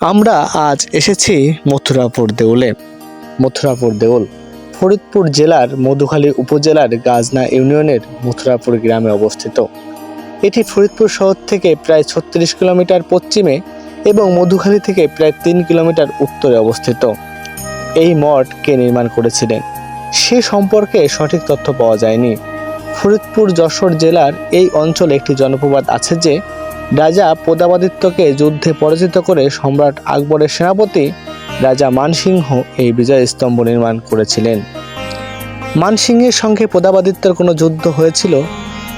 আমরা আজ এসেছি মথুরাপুর দেউলে। মথুরাপুর দেউল, ফরিদপুর জেলার মধুখালী উপজেলার গাজনা ইউনিয়নের মথুরাপুর গ্রামে অবস্থিত। এটি ফরিদপুর শহর থেকে প্রায় ছত্রিশ কিলোমিটার পশ্চিমে এবং মধুখালী থেকে প্রায় তিন কিলোমিটার উত্তরে অবস্থিত। এই মঠ কে নির্মাণ করেছিলেন? সে সম্পর্কে সঠিক তথ্য পাওয়া যায়নি। ফরিদপুর যশোর জেলার এই অঞ্চলে একটি জনপ্রবাদ আছে যে রাজা প্রতাপাদিত্যকে যুদ্ধে পরাজিত করে সম্রাট আকবরের সেনাপতি রাজা মানসিংহ এই বিজয় স্তম্ভ নির্মাণ করেছিলেন। মানসিংহের সঙ্গে প্রতাপাদিত্যের কোনো যুদ্ধ হয়েছিল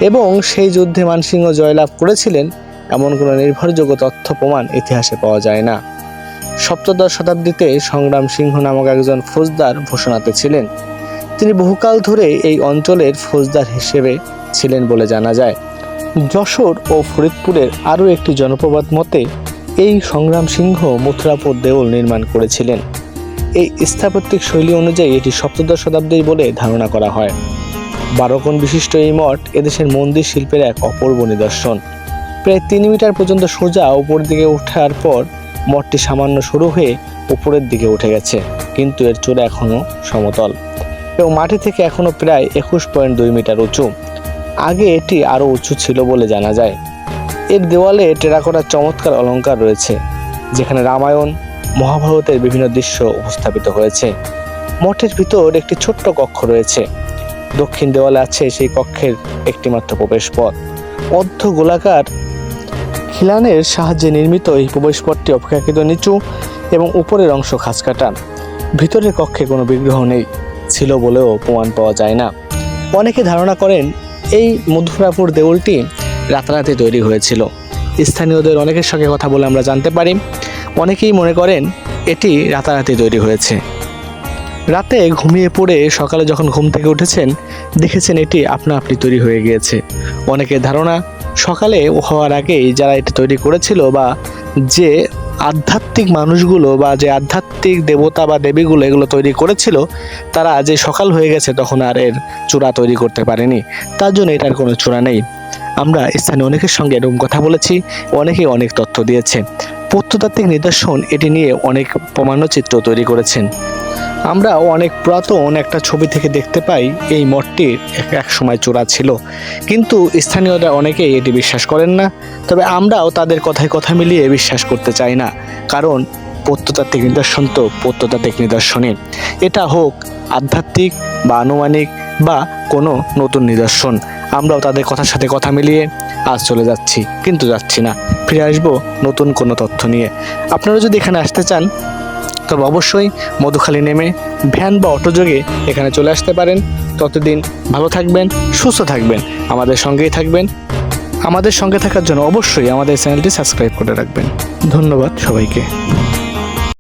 এবং সেই যুদ্ধে মানসিংহ জয়লাভ করেছিলেন এমন কোনো নির্ভরযোগ্য তথ্য প্রমাণ ইতিহাসে পাওয়া যায় না। সপ্তদশ শতাব্দীতে সংগ্রাম সিংহ নামক একজন ফৌজদার ভূষণাতে ছিলেন। তিনি বহুকাল ধরে এই অঞ্চলের ফৌজদার হিসেবে ছিলেন বলে জানা যায়। যশোর ও ফরিদপুরের আরও একটি জনপ্রবাদ মতে, এই সংগ্রাম সিংহ মথুরাপুর দেউল নির্মাণ করেছিলেন। এই স্থাপত্যিক শৈলী অনুযায়ী এটি সপ্তদশ শতাব্দীর বলে ধারণা করা হয়। বারোকোণ বিশিষ্ট এই মঠ এদেশের মন্দির শিল্পের এক অপূর্ব নিদর্শন। প্রায় তিন মিটার পর্যন্ত সোজা উপর দিকে ওঠার পর মঠটি সামান্য সরু হয়ে উপরের দিকে উঠে গেছে, কিন্তু এর চূড়া এখনও সমতল। এবং মাটি থেকে এখনও প্রায় একুশ পয়েন্ট দুই মিটার উঁচু। আগে এটি আরও উঁচু ছিল বলে জানা যায়। এর দেওয়ালে টেরাকোটার চমৎকার অলঙ্কার রয়েছে, যেখানে রামায়ণ, মহাভারতের বিভিন্ন দৃশ্য উপস্থাপিত হয়েছে। মঠের ভিতর একটি ছোট্ট কক্ষ রয়েছে। দক্ষিণ দেওয়ালে আছে সেই কক্ষের একটিমাত্র প্রবেশ পথ অর্ধ গোলাকার খিলানের সাহায্যে নির্মিত এই প্রবেশপথটি অপেক্ষাকৃত নিচু এবং উপরের অংশ খাঁজ কাটা ভিতরের কক্ষে কোনো বিগ্রহ নেই, ছিল বলেও প্রমাণ পাওয়া যায় না। অনেকে ধারণা করেন এই মধুরাপুর দেউলটি রাতারাতি তৈরি হয়েছিল। স্থানীয়দের অনেকের সঙ্গে কথা বলে আমরা জানতে পারি। অনেকেই মনে করেন এটি রাতারাতি তৈরি হয়েছে। রাতে ঘুমিয়ে পড়ে সকালে যখন ঘুম থেকে উঠেছেন, দেখেছেন এটি আপনা আপনি তৈরি হয়ে গিয়েছে। অনেকের ধারণা, সকালে হওয়ার আগেই যারা এটি তৈরি করেছিল বা যে আধ্যাত্মিক মানুষগুলো বা যে আধ্যাত্মিক দেবতা বা দেবীগুলো এগুলো তৈরি করেছিল, তারা যে সকাল হয়ে গেছে তখন আর এর চূড়া তৈরি করতে পারেনি। তার জন্য এটার কোনো চূড়া নেই। আমরা স্থানীয় অনেকের সঙ্গে এরকম কথা বলেছি, অনেকেই অনেক তথ্য দিয়েছে। প্রত্নতাত্ত্বিক নিদর্শন এটি নিয়ে অনেক প্রমাণচিত্র তৈরি করেছেন। আমরা অনেক পুরাতন একটা ছবি থেকে দেখতে পাই এই মঠটি এক- সময় চূড়া ছিল। কিন্তু স্থানীয়রা অনেকেই এটি বিশ্বাস করেন না। তবে আমরাও তাদের কথায় কথা মিলিয়ে বিশ্বাস করতে চাই না। কারণ প্রত্নতাত্ত্বিক নিদর্শন তো প্রত্নতাত্ত্বিক নিদর্শনই এটা হোক আধ্যাত্মিক বা আনুমানিক বা কোনো নতুন নিদর্শন। আমরাও তাদের কথার সাথে কথা মিলিয়ে আজ চলে যাচ্ছি, কিন্তু যাচ্ছি না। ফিরে আসব নতুন কোনো তথ্য নিয়ে। আপনারা যদি এখানে আসতে চান তবে অবশ্যই মধুখালী নেমে ভ্যান বা অটোযোগে এখানে চলে আসতে পারেন। ততদিন ভালো থাকবেন, সুস্থ থাকবেন, আমাদের সঙ্গেই থাকবেন। আমাদের সঙ্গে থাকার জন্য অবশ্যই আমাদের চ্যানেলটি সাবস্ক্রাইব করে রাখবেন। ধন্যবাদ সবাইকে।